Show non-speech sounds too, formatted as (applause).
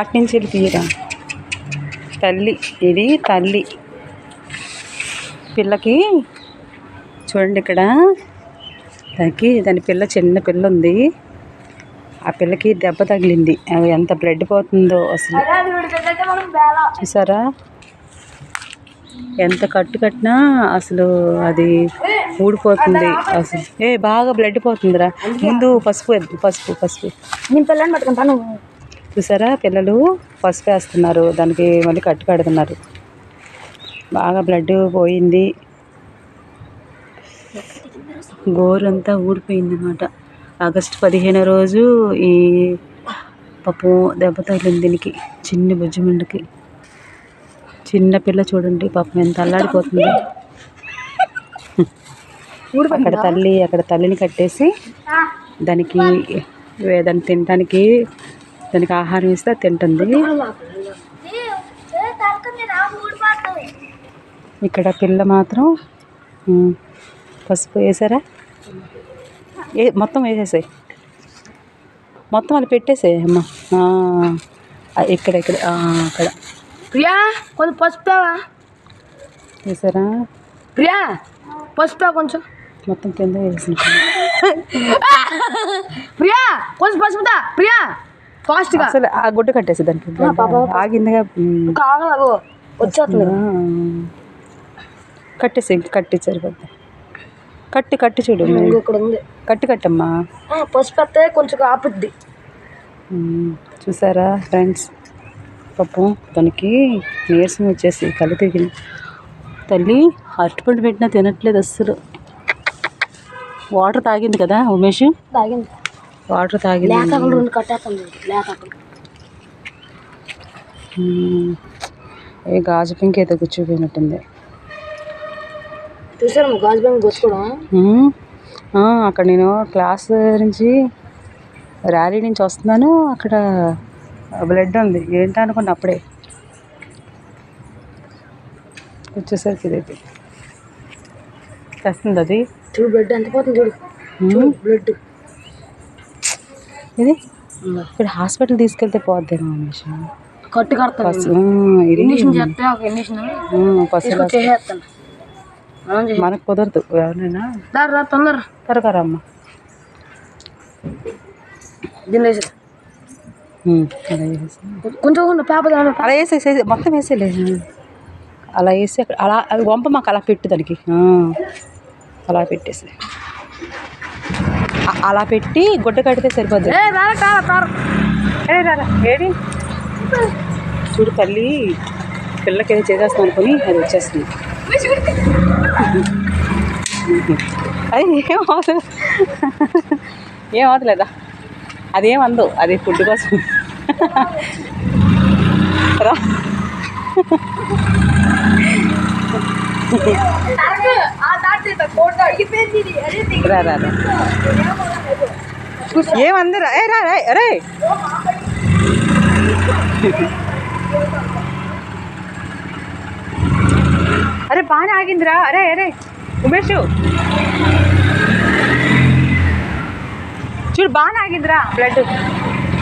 అట్నుంచి వెళ్ళి తీయరా తల్లి ఇది తల్లి. పిల్లకి చూడండి ఇక్కడ. దానికి దాని పిల్ల చిన్న పిల్ల ఉంది ఆ పిల్లకి దెబ్బ తగిలింది. ఎంత బ్లడ్ పోతుందో అసలు. చూసారా? ఎంత కట్టు కట్టినా అసలు అది ఊడిపోతుంది. అసలు. ఏ బాగా బ్లడ్ పోతుందిరా. ముందు పసుపు పసుపు పసుపు. నేను పిల్లని పట్టుకుంటాను. చూసారా? పిల్లలు పసుపు వేస్తున్నారు. దానికి మళ్ళీ కట్టు కడుతున్నారు. బాగా బ్లడ్ పోయింది. గోరంతా ఊడిపోయింది అనమాట ఆగస్టు పదిహేనో రోజు ఈ పాపం దెబ్బ తగిలింది దీనికి. చిన్ని బుజ్జిమండకి చిన్న పిల్ల చూడండి పాపం ఎంత అల్లాడిపోతుంది. అక్కడ తల్లి అక్కడ తల్లిని కట్టేసి దానికి దాన్ని తినడానికి దానికి ఆహారం ఇస్తే తింటుంది. ఇక్కడ పిల్ల మాత్రం పసుపు వేసారా? ఏ మొత్తం వేసేసాయి. మొత్తం అది పెట్టేసాయి అమ్మ. ఇక్కడ ఇక్కడ అక్కడ. ప్రియా కొంచెం పసుపు వేసారా? ప్రియా పసుపు కొంచెం? మొత్తం కింద (laughs) ప్రియా కొంచెం పసుపుతా ప్రియా ఫాస్ట్గా అసలు ఆ గుడ్డ కట్టేసి దానికి. ఆగిందిగా ఉమ్. కాగలగో వచ్చేస్తుంది. కట్టేసి ఇంక కట్టి సరిపోద్ది. కట్టి కట్టి చూడు. ఇక్కడ ఉంది. కట్టి కట్టమ్మా. పసుపు అయితే కొంచెం ఆపుద్ది. చూసారా ఫ్రెండ్స్ పాపం తనకి నీరసం వచ్చేసి కళ్ళు తిరిగింది. తల్లి అరటిపండు పెట్టినా తినట్లేదు అస్సలు. వాటర్ తాగింది కదా ఉమేష్? తాగింది. వాటర్ తాగింది. ఏ గాజు పింక్ అయితే కూర్చోపోయినట్టుంది చూసారు గాజు గొచ్చుకోవడం? ఆ, అక్కడ నేను క్లాస్ నుంచి ర్యాలీ నుంచి వస్తున్నాను. అక్కడ బ్లడ్ ఉంది. ఏంటి అనుకున్నా అప్పుడే. వచ్చేసరికి ఇదైతే. తెస్తుంది అది? చూడు బ్లడ్ ఎంత పోతుంది చూడు? బ్లడ్ ఇది? ఇక్కడ హాస్పిటల్ తీసుకెళ్తే పోద్దేమో మనిషి. కట్టు కడతాను ఇది ఇండిషన్ చేస్తే ఒక చేయ. మనకు కుదరదు. ఎవరైనా రా తొందర త్వరగా రమ్మ. కొంచెం కొంచెం పేపర్ అలా వేసేసి మొత్తం వేసేలే అలా వేసి అక్కడ అలా అవి వంప మాకు అలా పెట్టు దానికి. అలా పెట్టేసి. అలా పెట్టి గుడ్డ కడితే సరిపోద్ది. ఏడి? చూడు తల్లి పిల్లకి ఏదో చేసేస్తాం అనుకుని అది వచ్చేస్తుంది. అది ఏం అవదు ఏం అవదులేదా అదేం అందు? అది ఫుడ్ కోసం. రా. రా రా ఏమందరా ఏ రా రా అరే అరే బాగానే ఆగిందిరా అరే అరే ఉమేష్ చూడు బాగానే ఆగిందిరా బ్లడ్